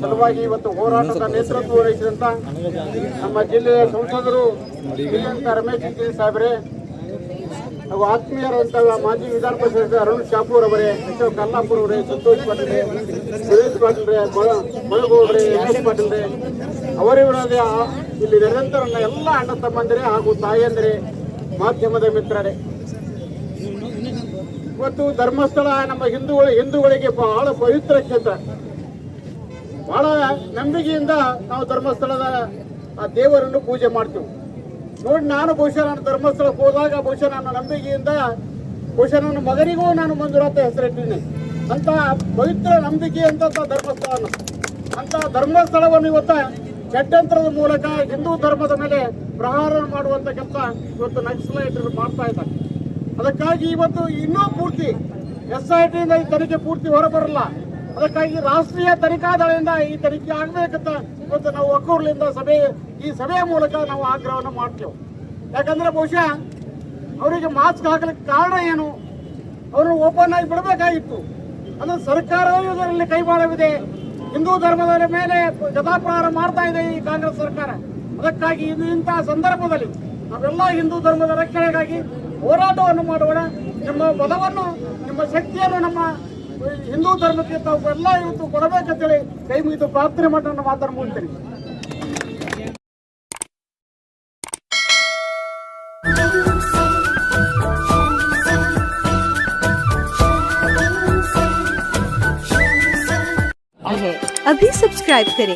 ಸಲುವಾಗಿ ಇವತ್ತು ಹೋರಾಟದ ನೇತೃತ್ವ ವಹಿಸಿದಂತ ನಮ್ಮ ಜಿಲ್ಲೆಯ ಸಂಸದರು ಶ್ರೀಲಂಕ ರಮೇಶ್ ಜಿಂಗಿ ಸಾಹೇಬ್ರೆ ಹಾಗೂ ಆತ್ಮೀಯರಂತ ಮಾಜಿ ವಿಧಾನ ಪರಿಷತ್ ಅರುಣ್ ಶಾಪೂರ್ ಅವರೇ, ಅಶೋಕ್ ಕಲ್ಲಾಪುರ್ ಅವರೇ, ಸಂತೋಷ್ ಪಾಟೀಲ್ ಸುರೇಶ್ ಪಾಟೀಲ್ ಮಳಗೌಡ್ರೆ ಯಶ್ ಪಾಟೀಲ್ ಅವರಿವರದೇ ಇಲ್ಲಿ ನಿರಂತರ ಎಲ್ಲ ಅಣ್ಣ ತಮ್ಮಂದಿರೇ ಹಾಗೂ ತಾಯಂದಿರೇ, ಮಾಧ್ಯಮದ ಮಿತ್ರರೇ. ಇವತ್ತು ಧರ್ಮಸ್ಥಳ ನಮ್ಮ ಹಿಂದೂಗಳು, ಹಿಂದೂಗಳಿಗೆ ಬಹಳ ಪವಿತ್ರ ಕ್ಷೇತ್ರ. ಬಹಳ ನಂಬಿಕೆಯಿಂದ ನಾವು ಧರ್ಮಸ್ಥಳದ ಆ ದೇವರನ್ನು ಪೂಜೆ ಮಾಡ್ತೀವಿ. ನೋಡಿ, ನಾನು ಬಹುಶಃ ನಾನು ಧರ್ಮಸ್ಥಳಕ್ಕೆ ಹೋದಾಗ ಬಹುಶಃ ನನ್ನ ನಂಬಿಕೆಯಿಂದ ಬಹುಶಃ ನನ್ನ ಮಗನಿಗೂ ನಾನು ಮಂಜುನಾಥ ಹೆಸರಿಟ್ಟಿದ್ದೀನಿ. ಅಂತ ಪವಿತ್ರ ನಂಬಿಕೆ ಅಂತ ಧರ್ಮಸ್ಥಳ ಅಂತ ಧರ್ಮಸ್ಥಳವನ್ನು ಇವತ್ತ ಷಡ್ಯಂತ್ರದ ಮೂಲಕ ಹಿಂದೂ ಧರ್ಮದ ಮೇಲೆ ಪ್ರಹಾರ ಮಾಡುವಂತ ಕೆಲಸ ಇವತ್ತು ನಕ್ಸಲೈಟರು ಮಾಡ್ತಾ ಇದ್ದಾರೆ. ಅದಕ್ಕಾಗಿ ಇವತ್ತು ಇನ್ನೂ ಪೂರ್ತಿ ಎಸ್ ಐ ಟಿಯಿಂದ ಈ ತನಿಖೆ ಪೂರ್ತಿ ಹೊರಬರಲ್ಲ. ಅದಕ್ಕಾಗಿ ರಾಷ್ಟ್ರೀಯ ತನಿಖಾ ದಳದಿಂದ ಈ ತನಿಖೆ ಆಗ್ಬೇಕಂತ ಇವತ್ತು ನಾವು ಒಕ್ಕೂರ್ಲಿಂದ ಸಭೆ, ಈ ಸಭೆಯ ಮೂಲಕ ನಾವು ಆಗ್ರಹವನ್ನು ಮಾಡ್ತೇವೆ. ಯಾಕಂದ್ರೆ ಬಹುಶಃ ಅವರಿಗೆ ಮಾಸ್ಕ್ ಹಾಕಲಿಕ್ಕೆ ಕಾರಣ ಏನು? ಅವರು ಓಪನ್ ಆಗಿ ಬಿಡಬೇಕಾಗಿತ್ತು. ಅಂದ್ರೆ ಸರ್ಕಾರವೂ ಇದರಲ್ಲಿ ಕೈವಾಡವಿದೆ ಹಿಂದೂ ಧರ್ಮದ ಮೇಲೆ ಗದಾಪ್ರಹಾರ ಮಾಡ್ತಾ ಇದೆ ಈ ಕಾಂಗ್ರೆಸ್ ಸರ್ಕಾರ. ಅದಕ್ಕಾಗಿ ಇದು ಇಂತಹ ಸಂದರ್ಭದಲ್ಲಿ ನಾವೆಲ್ಲ ಹಿಂದೂ ಧರ್ಮದ ರಕ್ಷಣೆಗಾಗಿ ಹೋರಾಟವನ್ನು ಮಾಡೋಣ. ನಿಮ್ಮ ಬಲವನ್ನು, ನಿಮ್ಮ ಶಕ್ತಿಯನ್ನು ನಮ್ಮ ಹಿಂದೂ ಧರ್ಮಕ್ಕೆ ತಾವೆಲ್ಲ ಇವತ್ತು ಕೊಡಬೇಕಂತೇಳಿ ಕೈ ಮುಗಿದು ಪ್ರಾರ್ಥನೆ ಮಾಡಿ ನನ್ನ ಮಾತನ್ನು ಮುಗಿಸ್ತೀನಿ है अभी सब्सक्राइब करें